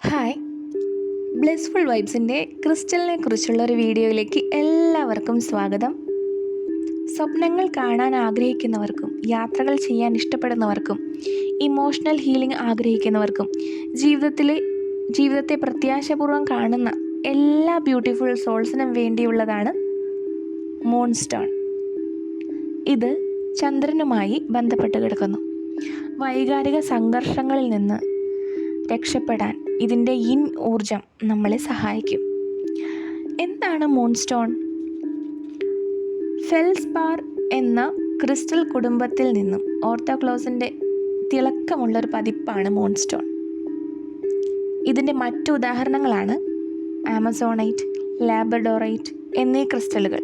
Hi. ബ്ലെസ്ഫുൾ വൈബ്സിന്റെ ക്രിസ്റ്റലിനെ കുറിച്ചുള്ള ഒരു വീഡിയോയിലേക്ക് എല്ലാവർക്കും സ്വാഗതം. സ്വപ്നങ്ങൾ കാണാൻ ആഗ്രഹിക്കുന്നവർക്കും യാത്രകൾ ചെയ്യാൻ ഇഷ്ടപ്പെടുന്നവർക്കും ഇമോഷണൽ ഹീലിംഗ് ആഗ്രഹിക്കുന്നവർക്കും ജീവിതത്തിലെ ജീവിതത്തെ പ്രത്യാശപൂർവം കാണുന്ന എല്ലാ ബ്യൂട്ടിഫുൾ സോൾസിനും വേണ്ടിയുള്ളതാണ് മൂൺസ്റ്റോൺ ഇത് ചന്ദ്രനുമായി ബന്ധപ്പെട്ട് കിടക്കുന്നു. വൈകാരിക സംഘർഷങ്ങളിൽ നിന്ന് രക്ഷപ്പെടാൻ ഇതിന്റെ ഇൻ ഊർജം നമ്മളെ സഹായിക്കും. എന്താണ് മൂൺസ്റ്റോൺ? ഫെൽസ്പാർ എന്ന ക്രിസ്റ്റൽ കുടുംബത്തിൽ നിന്നും ഓർത്തോക്ലോസിന്റെ തിളക്കമുള്ളൊരു പതിപ്പാണ് മൂൺസ്റ്റോൺ. ഇതിന്റെ മറ്റു ഉദാഹരണങ്ങളാണ് ആമസോണൈറ്റ് ലാബഡോറൈറ്റ് എന്നീ ക്രിസ്റ്റലുകൾ.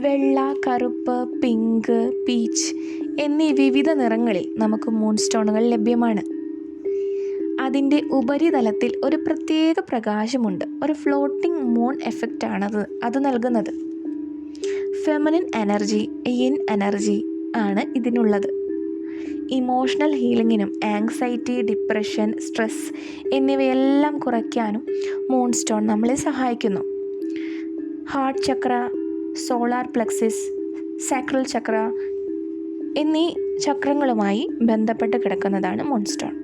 വെള്ള കറുപ്പ് പിങ്ക് പീച്ച് എന്നീ വിവിധ നിറങ്ങളിൽ നമുക്ക് മൂൺസ്റ്റോണുകൾ ലഭ്യമാണ്. അതിന്റെ ഉപരിതലത്തിൽ ഒരു പ്രത്യേക പ്രകാശമുണ്ട്. ഒരു ഫ്ലോട്ടിംഗ് മൂൺ എഫക്റ്റ് ആണത് അത് നൽകുന്നത്. ഫെമനിൻ എനർജി ഇൻ എനർജി ആണ് ഇതിനുള്ളത്. ഇമോഷണൽ ഹീലിങ്ങിനും ആങ്സൈറ്റി ഡിപ്രഷൻ സ്ട്രെസ് എന്നിവയെല്ലാം കുറയ്ക്കാനും മൂൺ സ്റ്റോൺ നമ്മളെ സഹായിക്കുന്നു. Heart chakra solar plexus sacral chakra എന്നീ ചക്രങ്ങളുമായി ബന്ധപ്പെട്ട് കിടക്കുന്നതാണ് moonstone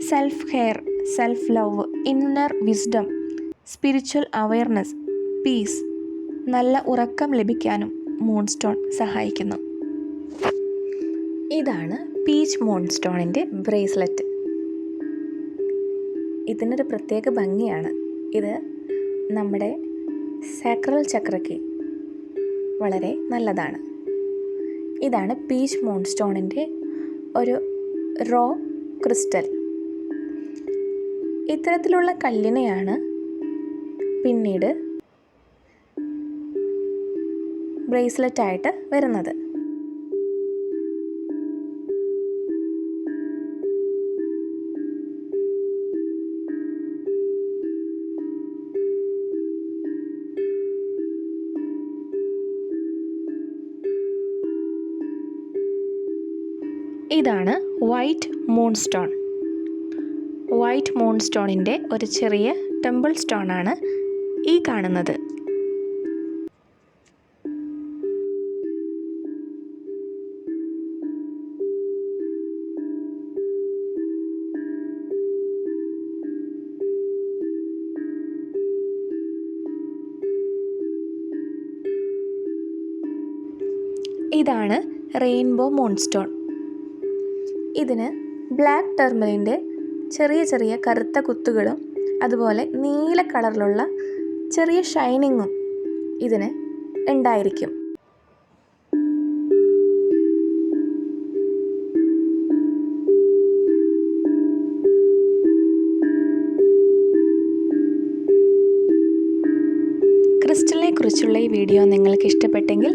self care self love inner wisdom spiritual awareness peace നല്ല ഉറക്കം ലഭിക്കാനും മൂൺസ്റ്റോൺ സഹായിക്കുന്നു. ഇതാണ് പീച്ച് മൂൺ സ്റ്റോണിന്റെ ബ്രേസ്ലെറ്റ് ഇതിനൊരു പ്രത്യേക ഭംഗിയാണ്. ഇത് നമ്മുടെ സാക്രൽ ചക്രയ്ക്ക് വളരെ നല്ലതാണ്. ഇതാണ് പീച്ച് മൂൺ സ്റ്റോണിന്റെ ഒരു റോ ക്രിസ്റ്റൽ ഇത്തരത്തിലുള്ള കല്ലിനെയാണ് പിന്നീട് ബ്രേസ്ലെറ്റ് ആയിട്ട് വരുന്നത്. ഇതാണ് white moon stone white moon സ്റ്റോണിന്റെ ഒരു ചെറിയ ടെമ്പിൾ സ്റ്റോണാണ് ഈ കാണുന്നത്. ഇതാണ് റെയിൻബോ മൂൺസ്റ്റോൺ ഇതിന് ബ്ലാക്ക് ടെർമലിന്റെ ചെറിയ ചെറിയ കറുത്ത കുത്തുകളും അതുപോലെ നീല കളറിലുള്ള ചെറിയ ഷൈനിങ്ങും ഇതിന് ഉണ്ടായിരിക്കും. ക്രിസ്റ്റലിനെ കുറിച്ചുള്ള ഈ വീഡിയോ നിങ്ങൾക്ക് ഇഷ്ടപ്പെട്ടെങ്കിൽ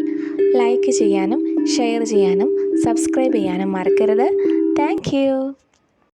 ലൈക്ക് ചെയ്യാനും ഷെയർ ചെയ്യാനും സബ്സ്ക്രൈബ് ചെയ്യാനും മറക്കരുത്. താങ്ക്